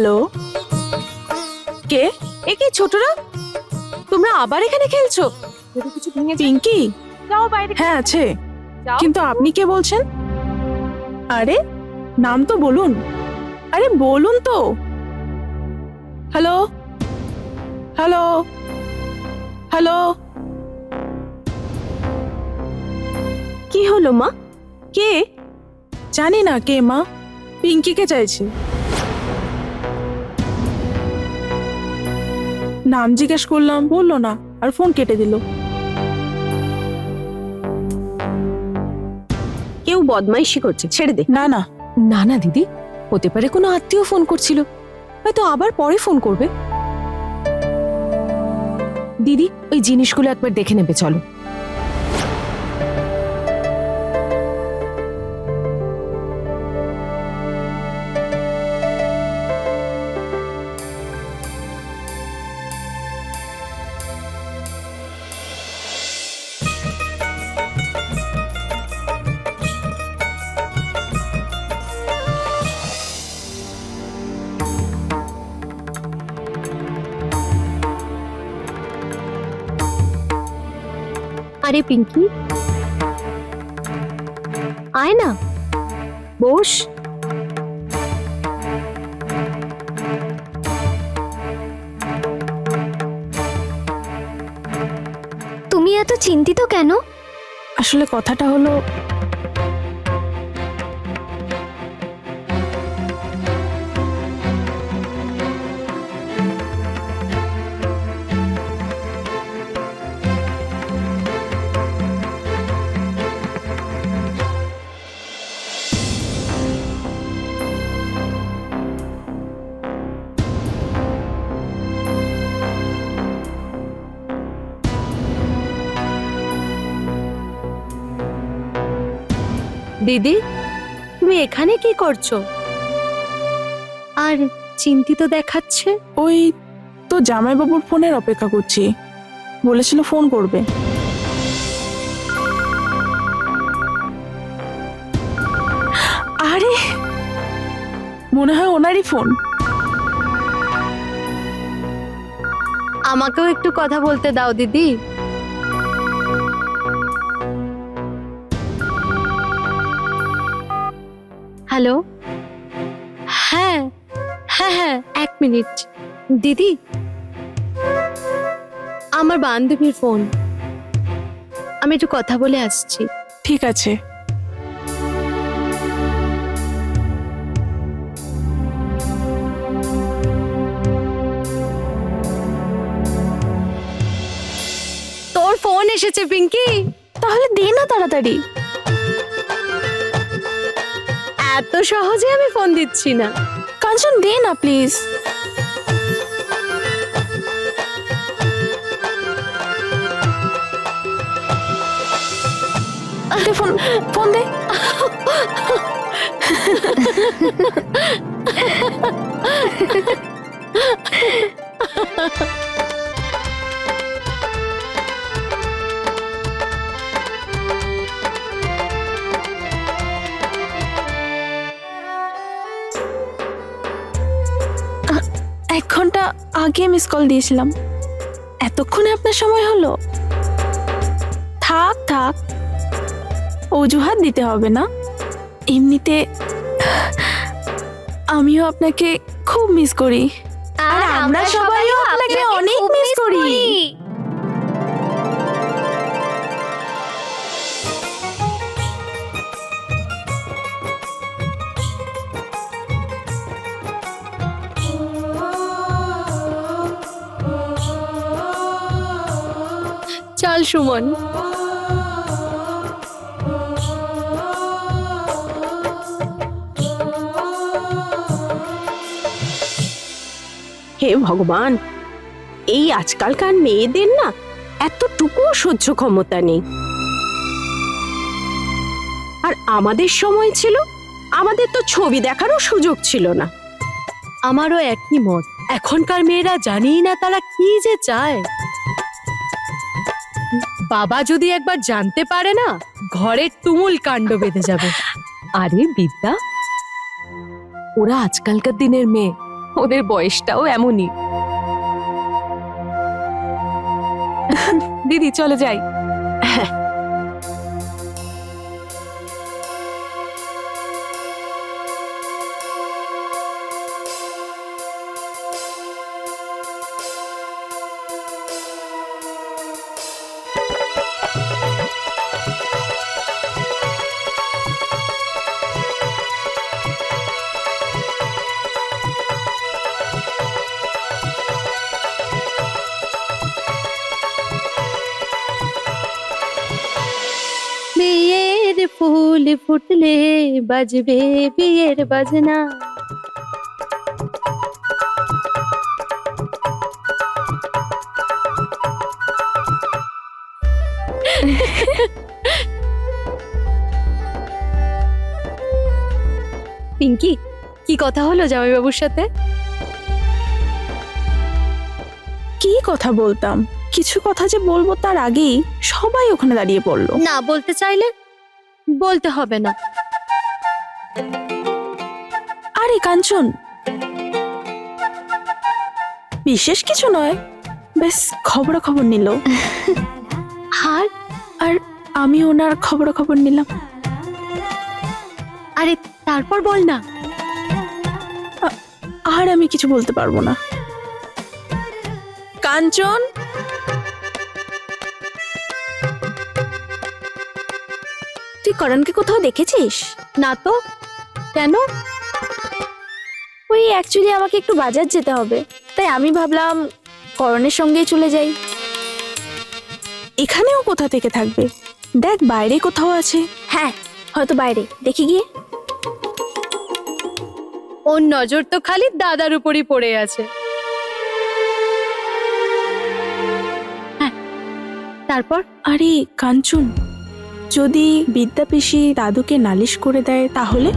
Hello. কে? এ কি ছোটরা? তোমরা আবার এখানে খেলছো? কিছু ভেঙে পিঙ্কি? যাও বাইরে। হ্যাঁ আছে। কিন্তু আপনি কে বলছেন? আরে নাম তো বলুন। আরে বলুন তো। হ্যালো? হ্যালো? হ্যালো? কি হলো মা? কে? জানি না কে মা। পিঙ্কিকে চাইছে। নাম জিজ্ঞেস করলাম বলল না আর ফোন কেটে দিল। কেউ বদমাইশি করছে ছেড়ে দে। না না। না না দিদি হতে পারে কোনো আত্মীয় ফোন করছিল। হয়তো আবার পরে ফোন করবে। দিদি ওই জিনিসগুলো একবার দেখে নেবে চলো। আরে পিঙ্কি। আয় না। বস। তুমি এত চিন্তিত কেন? আসলে কথাটা হলো দিদি তুমি এখানে কি করছ? আর চিন্তিত দেখাচ্ছে। ওই তো জামাইবাবুর ফোনের অপেক্ষা করছি। বলেছিল ফোন করবে। আরে মনে হয় ওনারই ফোন। আমাকেও একটু কথা বলতে দাও দিদি। হ্যালো? হ্যাঁ হ্যাঁ হ্যাঁ। এক মিনিট। দিদি? আমার বান্ধবীর ফোন। আমি একটু কথা বলে আসছি। ঠিক আছে। তোর ফোন এসেছে পিঙ্কি। তাহলে দে না তাড়াতাড়ি। এত সহজে আমি ফোন দিচ্ছি না। কাঞ্চন দে না প্লিজ ফোন ফোন দে। এক ঘণ্টা আগে মিস কল দিয়েছিলাম। এতক্ষণে আপনার সময় হলো? থাক থাক। অজুহাত দিতে হবে না। এমনিতে আমিও আপনাকে খুব মিস করি। আর আমরা সবাইও চল সুমন। হে ভগবান এই আজকালকার মেয়েদের না এতটুকু সহ্য ক্ষমতা নেই। আর আমাদের সময় ছিল আমাদের তো ছবি দেখারও সুযোগ ছিল না। আমারও একই মত। এখনকার মেয়েরা জানেই না তারা কি যে চায়। বাবা যদি একবার জানতে পারে না, ঘরের তুমুল কাণ্ড বেঁধে যাবে। আরে বিদ্যা, ওরা আজকালকার দিনের মেয়ে, ওদের বয়সটাও এমনই। দিদি, চলে যাই। বিয়ের ফুটলে বাজবে বিয়ের বাজনা। পিঙ্কি কি কথা হলো জামাইবাবুর সাথে? কি কথা বলতাম? কিছু কথা যে বলব তার আগেই সবাই ওখানে দাঁড়িয়ে পড়ল না বলতে চাইলে বলতে হবে না। আরে কাঞ্চন। বিশেষ কিছু নয়। বেশ খবরাখবর নিল। আর? আর আমি ওনার খবরাখবর নিলাম। আরে তারপর বল না। আর আমি কিছু বলতে পারব না। কাঞ্চন? করণকে কোথাও দেখেছিস? না তো। কেন? ওই অ্যাকচুয়ালি আমাকে একটু বাজার যেতে হবে। তাই আমি ভাবলাম করণের সঙ্গেই চলে যাই। এখানেও কোথা থেকে থাকবে? দেখ বাইরে কোথাও আছে। হ্যাঁ হয়তো বাইরে। দেখি গিয়ে। ওর নজর তো খালি দাদার উপরই পড়ে আছে। হ্যাঁ। তারপর? আরে কাঞ্চন। যদি বিদ্যা পিসি দাদুকে নালিশ করে দেয় তাহলে?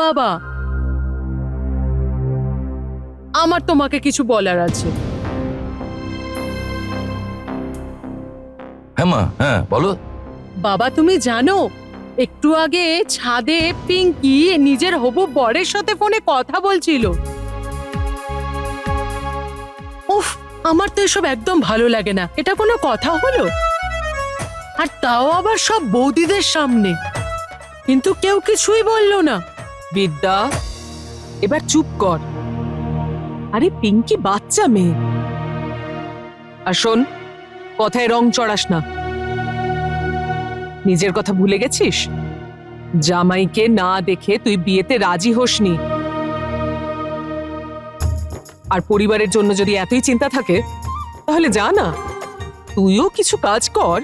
বাবা আমার তোমাকে কিছু বলার আছে। হ্যাঁ মা হ্যাঁ বলো। বাবা, তুমি জানো, একটু আগে ছাদে পিঙ্কি নিজের হবু বরের সাথে ফোনে কথা বলছিল। উফ, আমার তো এসব একদম ভালো লাগে না। এটা কোনো কথা হলো? আর তাও আবার সব বৌদিদের সামনে। কিন্তু কেউ কিছুই বলল না। বিদ্যা, এবার চুপ কর। আরে, পিঙ্কি বাচ্চা মেয়ে। আর শোন, কথায় রং চড়াস না। নিজের কথা ভুলে গেছিস? জামাইকে না দেখে তুই বিয়েতে রাজি হোসনি। আর পরিবারের জন্য যদি এতই চিন্তা থাকে, তাহলে যা না তুইও কিছু কাজ কর।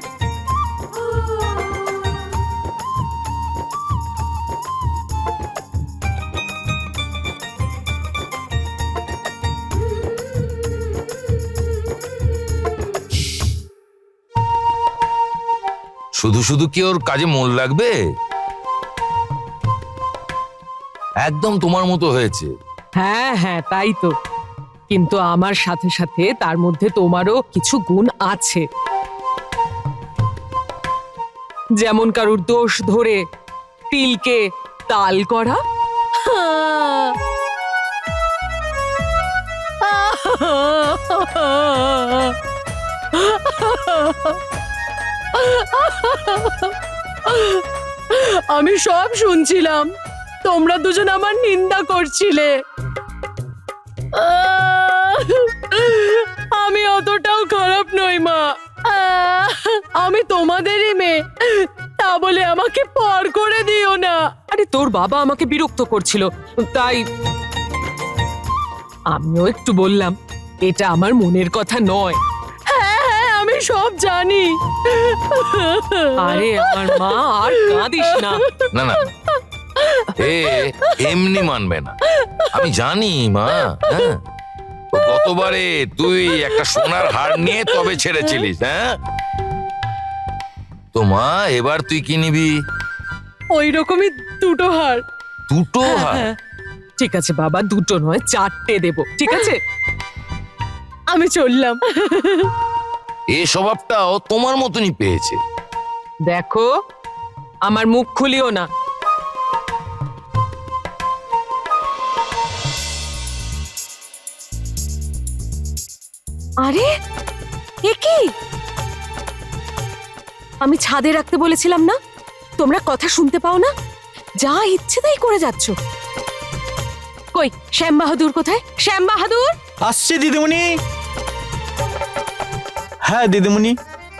শুধু শুধু কি ওর কাজে মন লাগবে একদম তোমার মতো হয়েছে হ্যাঁ হ্যাঁ তাই তো কিন্তু আমার সাথে সাথে তার মধ্যে তোমারও কিছু গুণ আছে যেমন কারুর দোষ ধরে তিলকে তাল করা আমি সব শুনছিলাম। তোমরা দুজন আমার নিন্দা করছিলে। আমি অতটাও খারাপ নই, মা! আমি তোমাদেরই মেয়ে। তা বলে আমাকে পর করে দিও না। আরে, তোর বাবা আমাকে বিরক্ত করছিল, তাই আমিও একটু বললাম, এটা আমার মনের কথা নয়। আমি সব জানি। আরে আমার মা আর কাঁদিস না। না না। এ এমনি মানবে না। আমি জানি মা হ্যাঁ? তো গতবারে তুই একটা সোনার হার নিয়ে তবে ছেড়েছিলিস হ্যাঁ? তো মা এবার তুই কি নিবি? ওই রকমই দুটো হার। দুটো হ্যাঁ, হার? হ্যাঁ। ঠিক আছে বাবা দুটো নয় চারটে দেব ঠিক আছে? আমি চললাম। এ স্বভাবটাও তোমার মতনই পেয়েছে। দেখো আমার মুখ খুলিও না। আরে এ কি? আমি ছাদে রাখতে বলেছিলাম না? তোমরা কথা শুনতে পাও না? যা ইচ্ছে তাই করে যাচ্ছ। কই শ্যাম বাহাদুর কোথায়? শ্যাম বাহাদুর আসছে দিদিমণি। হ্যাঁ দিদিমণি।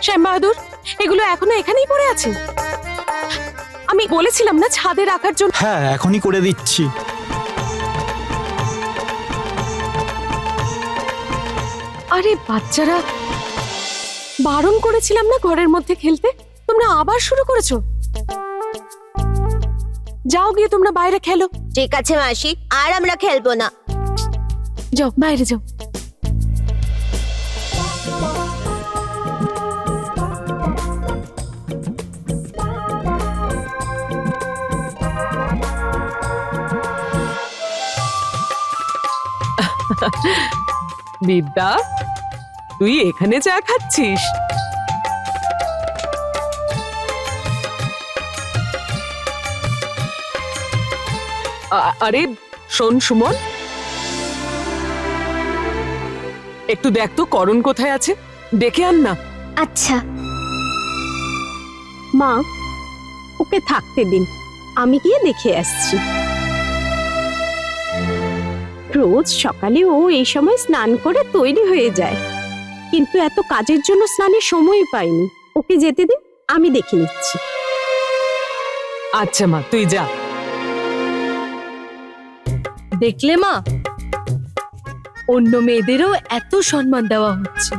শ্যাম বাহাদুর এগুলো এখনও এখানেই পড়ে আছে? আমি বলেছিলাম না ছাদে রাখার জন্য হ্যাঁ এখনই করে দিচ্ছি। আরে বাচ্চারা বারণ করেছিলাম না ঘরের মধ্যে খেলতে? তোমরা আবার শুরু করেছ? যাও গিয়ে তোমরা বাইরে খেলো। ঠিক আছে মাসি আর আমরা খেলব না। যাও বাইরে যাও। বিদ্যা, তুই এখানে চা খাচ্ছিস? আরে, শোন সুমন। একটু দেখ তো, করণ কোথায় আছে? ডেকে আন না। আচ্ছা। মা, ওকে থাকতে দিন। আমি গিয়ে দেখে আসছি। রোজ সকালে ও এই সময় স্নান করে তৈরি হয়ে যায়। কিন্তু এত কাজের জন্য স্নানের সময় পাইনি। ওকে যেতে দিন আমি দেখে নিচ্ছি। আচ্ছা মা তুই যা। দেখলে মা? অন্য মেয়েদেরও এত সম্মান দেওয়া হচ্ছে।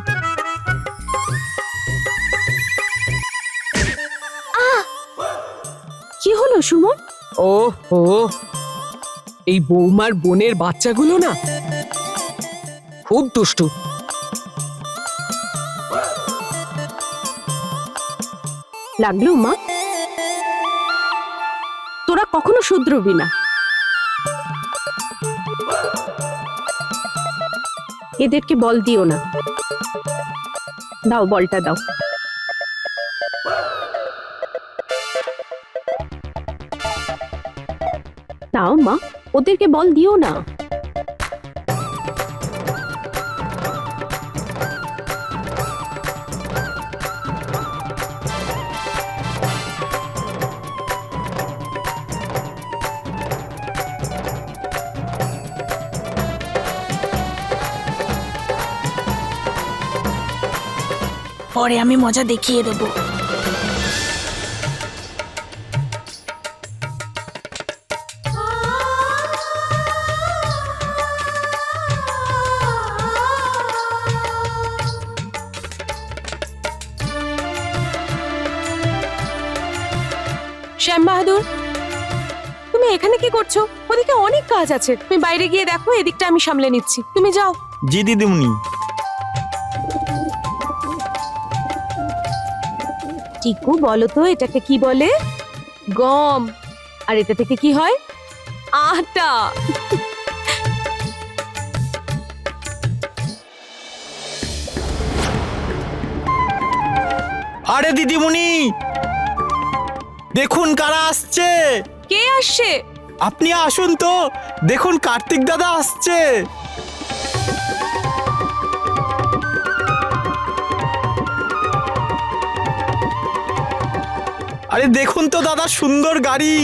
কি হলো সুমন? ও হো এই বৌমার বোনের বাচ্চাগুলো না? খুব দুষ্টু। লাগল, মা? তোরা কখনো শুধরবি না। এদেরকে বল দিও না। দাও, বলটা দাও। দাও, মা। ওদেরকে বল দিও না। পরে আমি মজা দেখিয়ে দেবো। শ্যাম বাহাদুর তুমি এখানে কি করছ? ওদিকে অনেক কাজ আছে। তুমি বাইরে গিয়ে দেখো এদিকটা আমি সামলে নিচ্ছি। তুমি যাও। জি দিদিমণি। টিকু বলো তো এটাকে কি বলে? গম। আর এটা থেকে কি হয়? আটা। আরে দিদিমণি! দেখুন কারা আসছে। কে আসছে? আপনি আসুন তো দেখুন কার্তিক দাদা আসছে। আরে দেখুন তো দাদা সুন্দর গাড়ি।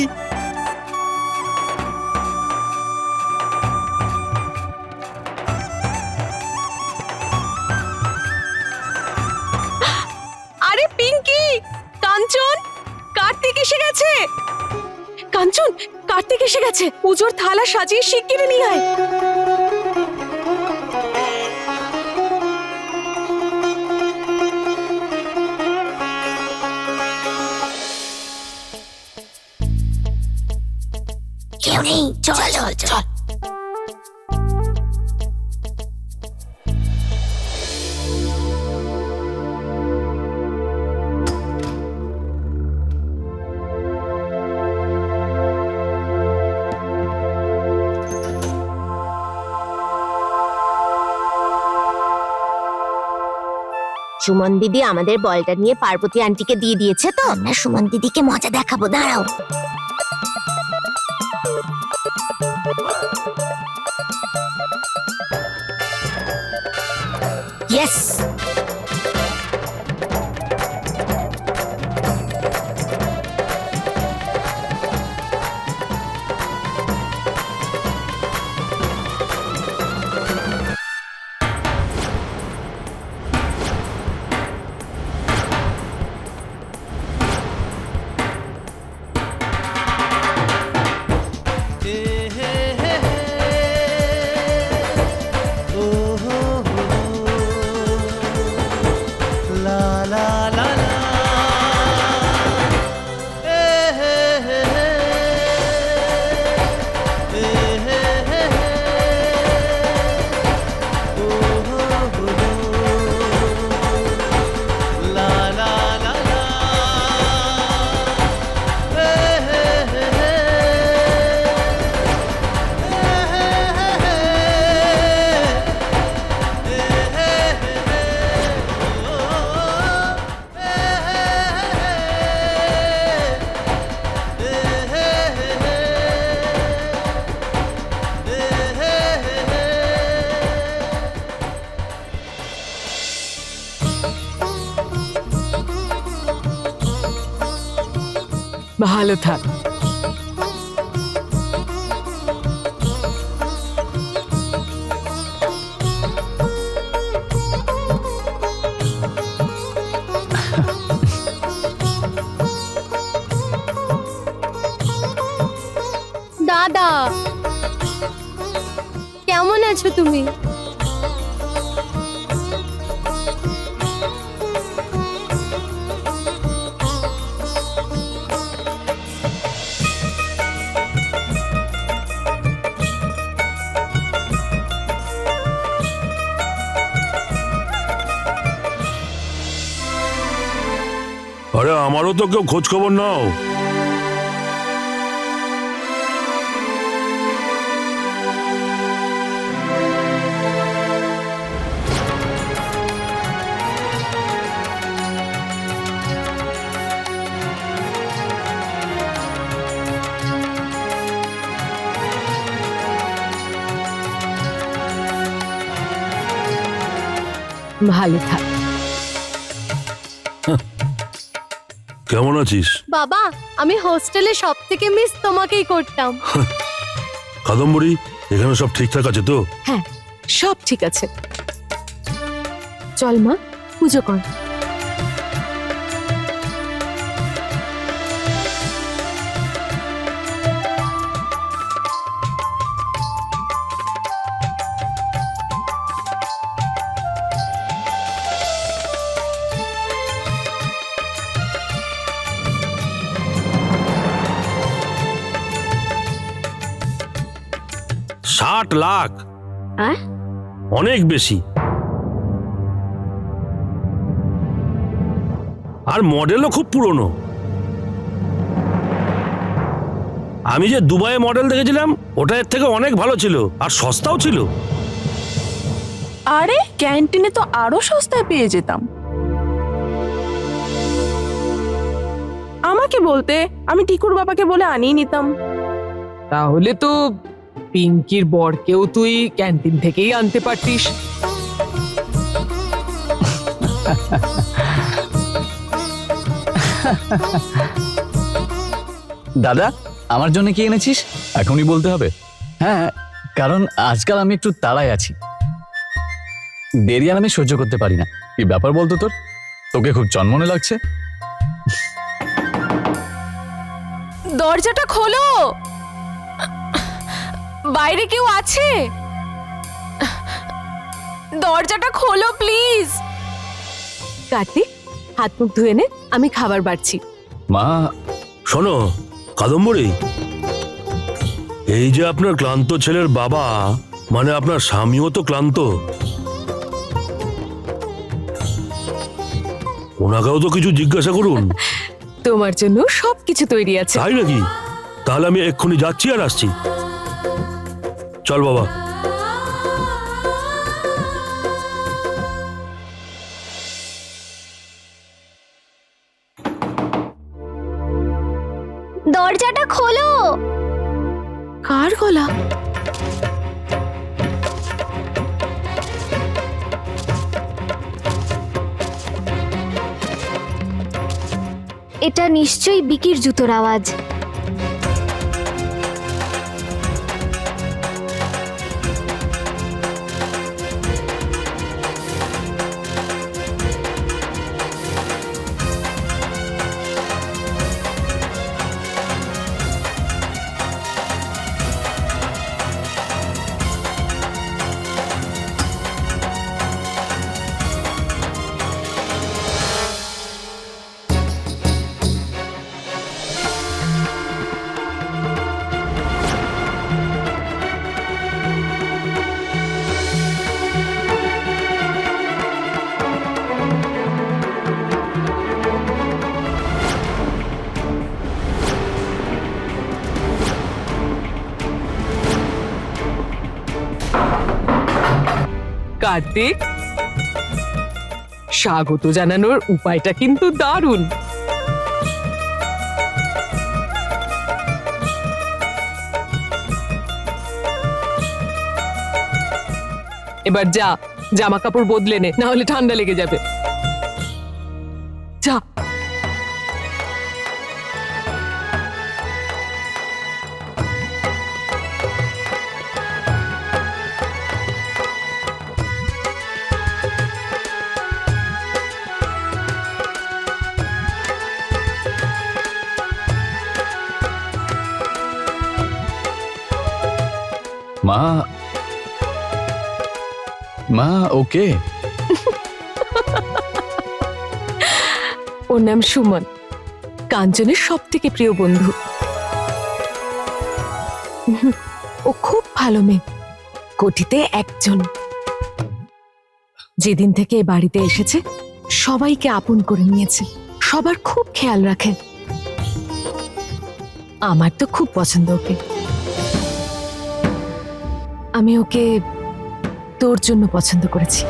কার্তিক এসে গেছে। পুজোর থালা সাজিয়ে শিগগিরি নিয়ে আয়। কেউ নেই। চল চল। চল। সুমন দিদি আমাদের বলটা নিয়ে পার্বতী আন্টিকে দিয়ে দিয়েছে তো? আমরা সুমন দিদিকে মজা দেখাবো, দাঁড়াও। ইয়েস ভালো থাক। দাদা কেমন আছো তুমি? আরে আমারও তো কেউ খোঁজ খবর নাও। ভালো থাক। কেমন আছিস? বাবা আমি হোস্টেলে সব থেকে মিস তোমাকেই করতাম। কাদম্বরী এখানে সব ঠিকঠাক আছে তো? হ্যাঁ সব ঠিক আছে। চল মা পুজো কর। ষাট লাখ? অনেক বেশি। আর মডেলও খুব পুরনো। আমি যে দুবাইয়ে মডেল দেখেছিলাম ওটা এর থেকে অনেক ভালো ছিল আর সস্তাও ছিল। আরে ক্যান্টিনে তো আরও সস্তায় পেয়ে যেতাম। আমাকে বলতে আমি টিকুর বাবাকে বলে আনিয়ে নিতাম। তাহলে তো পিঙ্কির বরকেও তুই ক্যান্টিন থেকেই আনতে পারতিস। দাদা আমার জন্য কি এনেছিস? এখনই বলতে হবে। হ্যাঁ কারণ আজকাল আমি একটু তাড়ায় আছি। দেরি আর আমি সহ্য করতে পারি না। কি ব্যাপার বলতো তোর? তোকে খুব চনমনে লাগছে। দরজাটা খোলো! বাইরে কেউ আছে? দরজাটা খোলো প্লিজ। কার্তিক হাত মুখ ধুয়ে নে আমি খাবার বাড়ছি। মা শোনো কাদম্বরী। এই যে আপনার ক্লান্ত ছেলের বাবা মানে আপনার স্বামীও তো ক্লান্ত। ওনাকেও তো কিছু জিজ্ঞাসা করুন। তোমার জন্য সবকিছু তৈরি আছে। তাই নাকি? তাহলে আমি এক্ষুনি যাচ্ছি আর আসছি। চল বাবা। দরজাটা খোলো। কার গলা? এটা নিশ্চয়ই বিকির জুতোর আওয়াজ। কার্তিক। স্বাগত জানানোর উপায়টা কিন্তু দারুণ। এবার যা জামা কাপড় বদলে নে না হলে ঠান্ডা লেগে যাবে। যা। মা, ওকে? ওর নাম সুমন। কাঞ্চনের সব থেকে প্রিয় বন্ধু। ও খুব ভালো মেয়ে। কোটিতে একজন। যেদিন থেকে বাড়িতে এসেছে, সবাইকে আপন করে নিয়েছে। সবার খুব খেয়াল রাখে। আমার তো খুব পছন্দ ওকে। আমি ওকে তোর জন্য পছন্দ করেছি।